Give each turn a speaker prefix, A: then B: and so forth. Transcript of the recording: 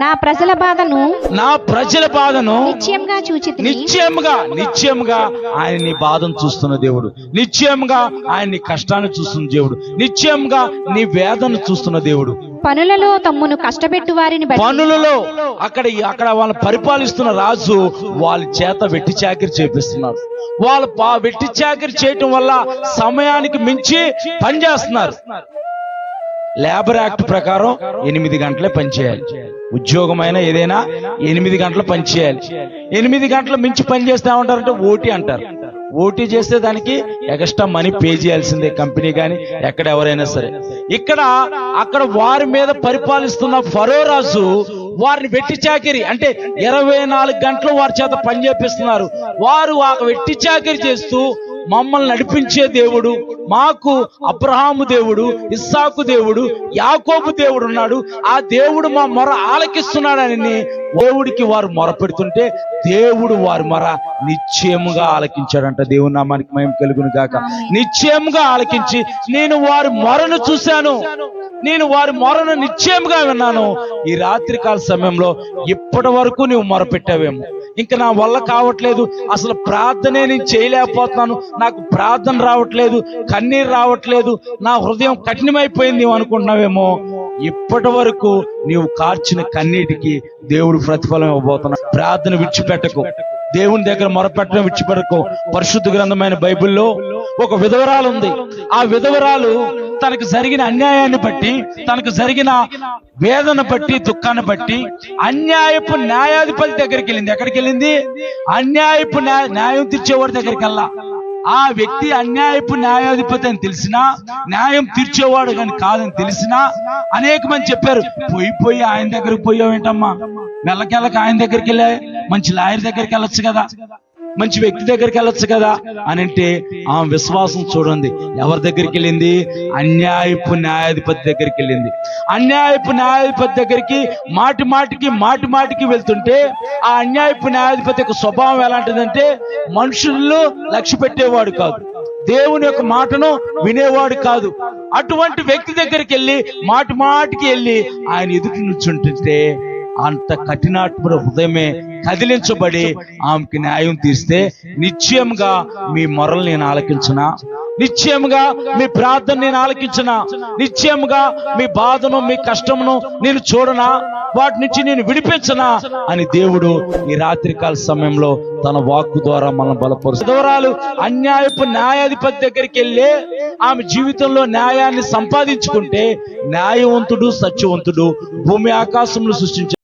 A: నా ప్రజల బాధను
B: నా ప్రజల బాధను
A: నిశ్చయంగా చూచి
B: నిశ్చయముగా నిశ్చయముగా ఆయన నీ బాధను చూస్తున్న దేవుడు. నిశ్చయముగా ఆయన నీ కష్టాన్ని చూస్తున్న దేవుడు. నిశ్చయముగా నీ వేదన చూస్తున్న దేవుడు.
A: పనులలో తమ్మును కష్టపెట్టు వారిని
B: పనులలో అక్కడ అక్కడ వాళ్ళని పరిపాలిస్తున్న రాజు వాళ్ళ చేత వెట్టి చాకిరి చేపిస్తున్నారు. వాళ్ళు పా వెట్టి చాకిరి చేయటం వల్ల సమయానికి మించి పనిచేస్తున్నారు లేబర్ యాక్ట్ ప్రకారం ఎనిమిది గంటలే పనిచేయాలి ఉద్యోగమైన ఏదైనా ఎనిమిది గంటలు పనిచేయాలి ఎనిమిది గంటలు మించి పని చేస్తా ఉంటారంటే ఓటీ అంటారు. ఓటీ చేస్తే దానికి ఎక్స్ట్రా మనీ పే చేయాల్సిందే కంపెనీ కానీ ఎక్కడ ఎవరైనా సరే. ఇక్కడ అక్కడ వారి మీద పరిపాలిస్తున్న ఫరో రాజు వారిని వెట్టి చాకిరి అంటే ఇరవై నాలుగు గంటలు వారి చేత పని చేపిస్తున్నారు. వారు ఆ వెట్టి చాకిరి చేస్తూ మమ్మల్ని నడిపించే దేవుడు మాకు అబ్రహాము దేవుడు ఇస్సాకు దేవుడు యాకోబు దేవుడు ఉన్నాడు. ఆ దేవుడు మా మొర ఆలకిస్తున్నాడని దేవుడికి వారు మొర పెడుతుంటే దేవుడు వారి మొర నిశ్చయముగా ఆలకించాడంట. దేవుని నామానికి మేము కలుగును గాక. నిశ్చయముగా ఆలకించి నేను వారి మొరను చూశాను. నేను వారి మొరను నిశ్చయముగా విన్నాను. ఈ రాత్రి కాల సమయంలో ఇప్పటి వరకు నువ్వు మొరపెట్టావేమో ఇంకా నా వల్ల కావట్లేదు. అసలు ప్రార్థనే నేను చేయలేకపోతున్నాను. నాకు ప్రార్థన రావట్లేదు. కన్నీరు రావట్లేదు. నా హృదయం కఠినమైపోయింది అనుకుంటున్నావేమో. ఇప్పటి వరకు నీవు కార్చిన కన్నీటికి దేవుడు ప్రతిఫలం ఇవ్వబోతున్నాడు. ప్రార్థన విడిచిపెట్టకు. దేవుని దగ్గర మొరపెట్టడం విడిచిపెట్టకు. పరిశుద్ధ గ్రంథమైన బైబిల్లో ఒక విధవరాలు ఉంది. ఆ విధవరాలు తనకు జరిగిన అన్యాయాన్ని బట్టి తనకు జరిగిన వేదన బట్టి దుఃఖాన్ని బట్టి అన్యాయపు న్యాయాధిపతి దగ్గరికి వెళ్ళింది. ఎక్కడికి వెళ్ళింది? అన్యాయపు న్యాయ- న్యాయం తీర్చేవాడి దగ్గరికి వెళ్ళా. ఆ వ్యక్తి అన్యాయపు న్యాయాధిపతి అని తెలిసినా న్యాయం తీర్చేవాడు కానీ కాదని తెలిసినా అనేక మంది చెప్పారు పోయి పోయి ఆయన దగ్గరికి పోయావేంటమ్మా? మెల్లకెళ్ళక ఆయన దగ్గరికి వెళ్ళా మంచి లాయర్ దగ్గరికి వెళ్ళొచ్చు కదా. మంచి వ్యక్తి దగ్గరికి వెళ్ళొచ్చు కదా అని అంటే ఆమె విశ్వాసం చూడండి. ఎవరి దగ్గరికి వెళ్ళింది? అన్యాయపు న్యాయాధిపతి దగ్గరికి వెళ్ళింది. అన్యాయపు న్యాయాధిపతి దగ్గరికి మాటి మాటికి మాటి మాటికి వెళ్తుంటే ఆ అన్యాయపు న్యాయాధిపతి యొక్క స్వభావం ఎలాంటిదంటే మనుషుల్లో లక్ష్య పెట్టేవాడు కాదు. దేవుని యొక్క మాటను వినేవాడు కాదు. అటువంటి వ్యక్తి దగ్గరికి వెళ్ళి మాటి మాటికి వెళ్ళి ఆయన ఎదుటి నుంచుంటుంటే అంత కఠినాత్మ హృదయమే కదిలించబడి ఆమెకి న్యాయం తీస్తే నిశ్చయంగా మీ మొరలు నేను ఆలకించిన? నిశ్చయముగా మీ ప్రార్థన నేను ఆలకించిన? నిశ్చయముగా మీ బాధను మీ కష్టమును నేను చూడనా? వాటి నుంచి నేను విడిపించనా? అని దేవుడు ఈ రాత్రికాల సమయంలో తన వాక్కు ద్వారా మనం బలపరుచు దూరాలు అన్యాయపు న్యాయాధిపతి దగ్గరికి వెళ్ళి ఆమె జీవితంలో న్యాయాన్ని సంపాదించుకుంటే న్యాయవంతుడు సత్యవంతుడు భూమి ఆకాశంలో సృష్టించారు